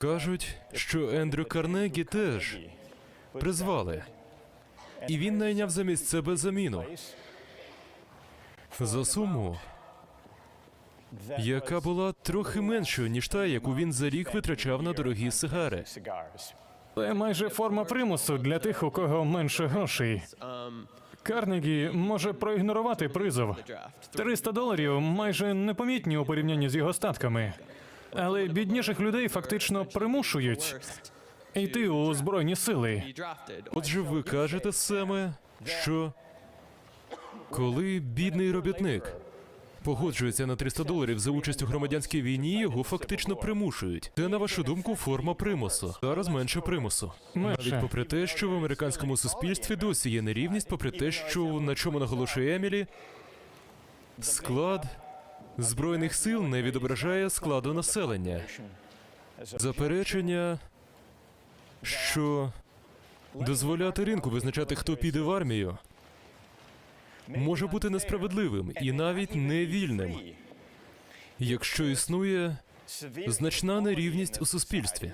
Кажуть, що Ендрю Карнегі теж призвали, і він найняв замість себе заміну за суму, яка була трохи меншою, ніж та, яку він за рік витрачав на дорогі сигари. Це майже форма примусу для тих, у кого менше грошей. Карнегі може проігнорувати призов. 300 доларів майже непомітні у порівнянні з його статками. Але бідніших людей фактично примушують йти у збройні сили. Отже, ви кажете саме, що коли бідний робітник погоджується на 300 доларів за участь у громадянській війні, його фактично примушують. Це, на вашу думку, форма примусу. Зараз менше примусу. Менше. Навіть попри те, що в американському суспільстві досі є нерівність, попри те, що на чому наголошує Емілі, склад збройних сил не відображає складу населення. Заперечення, що дозволяти ринку визначати, хто піде в армію, може бути несправедливим і навіть невільним, якщо існує значна нерівність у суспільстві.